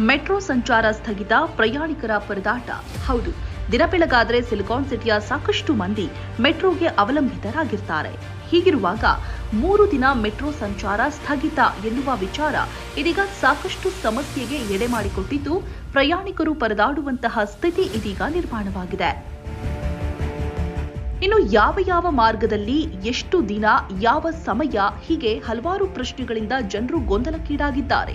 Metro ಸಂಚಾರ ಸ್ಥಗಿತ, ಪ್ರಯಾಣಿಕರ ಪರದಾಟ. ಹೌದು ದಿನ ಬೆಳಗಾದ್ರೆ ಸಿಲಿಕಾನ್ ಸಿಟಿಯ ಸಾಕಷ್ಟು ಮಂದಿ ಮೆಟ್ರೋಗೆ ಅವಲಂಬಿತರಾಗಿರ್ತಾರೆ. ಹೀಗಿರುವಾಗ ಮೂರು ದಿನ ಮೆಟ್ರೋ ಸಂಚಾರ ಸ್ಥಗಿತ ಎನ್ನುವ ವಿಚಾರ ಇದೀಗ ಸಾಕಷ್ಟು ಸಮಸ್ಯೆಗೆ ಎಡೆ ಮಾಡಿಕೊಟ್ಟಿದ್ದು ಪ್ರಯಾಣಿಕರು ಪರದಾಡುವಂತಹ ಸ್ಥಿತಿ ಇದೀಗ ನಿರ್ಮಾಣವಾಗಿದೆ. ಇನ್ನು ಯಾವ ಯಾವ ಮಾರ್ಗದಲ್ಲಿ ಎಷ್ಟು ದಿನ, ಯಾವ ಸಮಯ, ಹೀಗೆ ಹಲವಾರು ಪ್ರಶ್ನೆಗಳಿಂದ ಜನರು ಗೊಂದಲಕ್ಕೀಡಾಗಿದ್ದಾರೆ.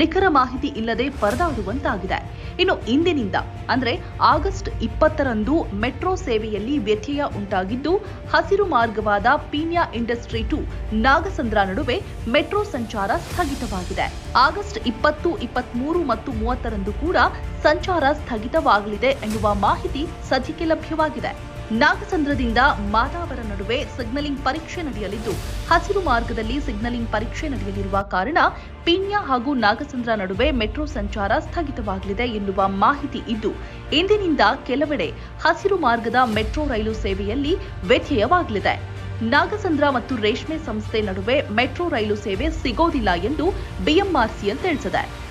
ನಿಖರ ಮಾಹಿತಿ ಇಲ್ಲದೆ ಪರದಾಡುವಂತಾಗಿದೆ. ಇನ್ನು ಇಂದಿನಿಂದ, ಅಂದ್ರೆ ಆಗಸ್ಟ್ ಇಪ್ಪತ್ತರಂದು ಮೆಟ್ರೋ ಸೇವೆಯಲ್ಲಿ ವ್ಯತ್ಯಯ ಉಂಟಾಗಿದ್ದು, ಹಸಿರು ಮಾರ್ಗವಾದ ಪೀನ್ಯಾ ಇಂಡಸ್ಟ್ರಿ ಟು ನಾಗಸಂದ್ರ ನಡುವೆ ಮೆಟ್ರೋ ಸಂಚಾರ ಸ್ಥಗಿತವಾಗಿದೆ. ಆಗಸ್ಟ್ ಇಪ್ಪತ್ತು, ಇಪ್ಪತ್ಮೂರು ಮತ್ತು ಮೂವತ್ತರಂದು ಕೂಡ ಸಂಚಾರ ಸ್ಥಗಿತವಾಗಲಿದೆ ಎನ್ನುವ ಮಾಹಿತಿ ಸದ್ಯಕ್ಕೆ ಲಭ್ಯವಾಗಿದೆ. ನಾಗಸಂದ್ರದಿಂದ ಮಾದಾವರ ನಡುವೆ ಸಿಗ್ನಲಿಂಗ್ ಪರೀಕ್ಷೆ ನಡೆಯಲಿದ್ದು, ಹಸಿರು ಮಾರ್ಗದಲ್ಲಿ ಸಿಗ್ನಲಿಂಗ್ ಪರೀಕ್ಷೆ ನಡೆಯಲಿರುವ ಕಾರಣ ಪಿಣ್ಯ ಹಾಗೂ ನಾಗಸಂದ್ರ ನಡುವೆ ಮೆಟ್ರೋ ಸಂಚಾರ ಸ್ಥಗಿತವಾಗಲಿದೆ ಎನ್ನುವ ಮಾಹಿತಿ ಇದ್ದು, ಇಂದಿನಿಂದ ಕೆಲವೆಡೆ ಹಸಿರು ಮಾರ್ಗದ ಮೆಟ್ರೋ ರೈಲು ಸೇವೆಯಲ್ಲಿ ವ್ಯತ್ಯಯವಾಗಲಿದೆ. ನಾಗಸಂದ್ರ ಮತ್ತು ರೇಷ್ಮೆ ಸಂಸ್ಥೆ ನಡುವೆ ಮೆಟ್ರೋ ರೈಲು ಸೇವೆ ಸಿಗೋದಿಲ್ಲ ಎಂದು ಬಿಎಂಆರ್ಸಿಎಲ್ ತಿಳಿಸಿದೆ.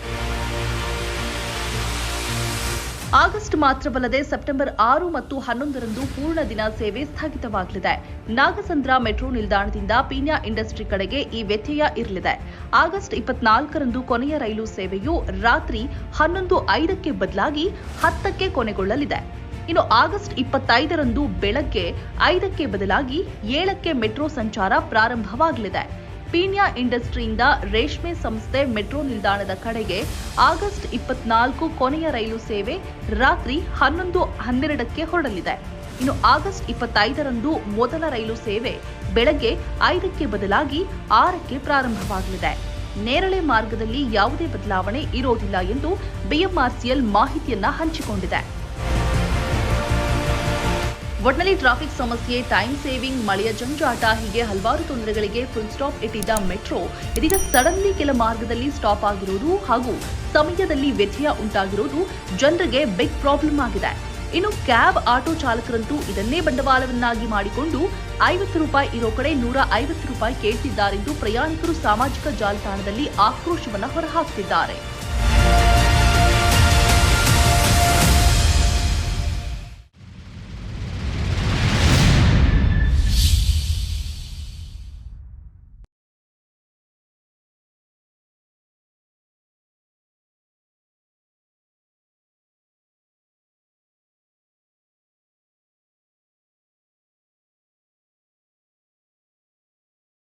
ಆಗಸ್ಟ್ ಮಾತ್ರವಲ್ಲದೆ ಸೆಪ್ಟೆಂಬರ್ ಆರು ಮತ್ತು ಹನ್ನೊಂದರಂದು ಪೂರ್ಣ ದಿನ ಸೇವೆ ಸ್ಥಗಿತವಾಗಲಿದೆ. ನಾಗಸಂದ್ರ ಮೆಟ್ರೋ ನಿಲ್ದಾಣದಿಂದ ಪೀಣ್ಯ ಇಂಡಸ್ಟ್ರಿ ಕಡೆಗೆ ಈ ವ್ಯತ್ಯಯ ಇರಲಿದೆ. ಆಗಸ್ಟ್ ಇಪ್ಪತ್ನಾಲ್ಕರಂದು ಕೊನೆಯ ರೈಲು ಸೇವೆಯು ರಾತ್ರಿ ಹನ್ನೊಂದು ಐದಕ್ಕೆ ಬದಲಾಗಿ ಹತ್ತಕ್ಕೆ ಕೊನೆಗೊಳ್ಳಲಿದೆ. ಇನ್ನು ಆಗಸ್ಟ್ ಇಪ್ಪತ್ತೈದರಂದು ಬೆಳಗ್ಗೆ ಐದಕ್ಕೆ ಬದಲಾಗಿ ಏಳಕ್ಕೆ ಮೆಟ್ರೋ ಸಂಚಾರ ಪ್ರಾರಂಭವಾಗಲಿದೆ. ಪೀಣ್ಯ ಇಂಡಸ್ಟ್ರಿಯಿಂದ ರೇಷ್ಮೆ ಸಂಸ್ಥೆ ಮೆಟ್ರೋ ನಿಲ್ದಾಣದ ಕಡೆಗೆ ಆಗಸ್ಟ್ ಇಪ್ಪತ್ನಾಲ್ಕು ಕೊನೆಯ ರೈಲು ಸೇವೆ ರಾತ್ರಿ ಹನ್ನೊಂದು ಹನ್ನೆರಡಕ್ಕೆ ಹೊರಡಲಿದೆ. ಇನ್ನು ಆಗಸ್ಟ್ ಇಪ್ಪತ್ತೈದರಂದು ಮೊದಲ ರೈಲು ಸೇವೆ ಬೆಳಗ್ಗೆ ಐದಕ್ಕೆ ಬದಲಾಗಿ ಆರಕ್ಕೆ ಪ್ರಾರಂಭವಾಗಲಿದೆ. ನೇರಳೆ ಮಾರ್ಗದಲ್ಲಿ ಯಾವುದೇ ಬದಲಾವಣೆ ಇರೋದಿಲ್ಲ ಎಂದು ಬಿಎಂಆರ್ಸಿಎಲ್ ಮಾಹಿತಿಯನ್ನ ಹಂಚಿಕೊಂಡಿದೆ. ಒಟ್ನಲ್ಲಿ ಟ್ರಾಫಿಕ್ ಸಮಸ್ಯೆ ಟೈಮ್ ಸೇವಿಂಗ್ ಮಳೆಯ ಜಂಜಾಟ, ಹೀಗೆ ಹಲವಾರು ತೊಂದರೆಗಳಿಗೆ ಫುಲ್ ಸ್ಟಾಪ್ ಇಟ್ಟಿದ್ದ ಮೆಟ್ರೋ ಇದೀಗ ಸಡನ್ಲಿ ಕೆಲ ಮಾರ್ಗದಲ್ಲಿ ಸ್ಟಾಪ್ ಆಗಿರೋದು ಹಾಗೂ ಸಮಯದಲ್ಲಿ ವ್ಯತ್ಯಯ ಉಂಟಾಗಿರೋದು ಜನರಿಗೆ ಬಿಗ್ ಪ್ರಾಬ್ಲಮ್ ಆಗಿದೆ. ಇನ್ನು ಕ್ಯಾಬ್ ಆಟೋ ಚಾಲಕರಂತೂ ಇದನ್ನೇ ಬಂಡವಾಳವನ್ನಾಗಿ ಮಾಡಿಕೊಂಡು ಐವತ್ತು ರೂಪಾಯಿ ಇರೋ ಕಡೆ ನೂರ ಐವತ್ತು ರೂಪಾಯಿ ಕೇಳ್ತಿದ್ದಾರೆಂದು ಪ್ರಯಾಣಿಕರು ಸಾಮಾಜಿಕ ಜಾಲತಾಣದಲ್ಲಿ ಆಕ್ರೋಶವನ್ನು ಹೊರಹಾಕ್ತಿದ್ದಾರೆ.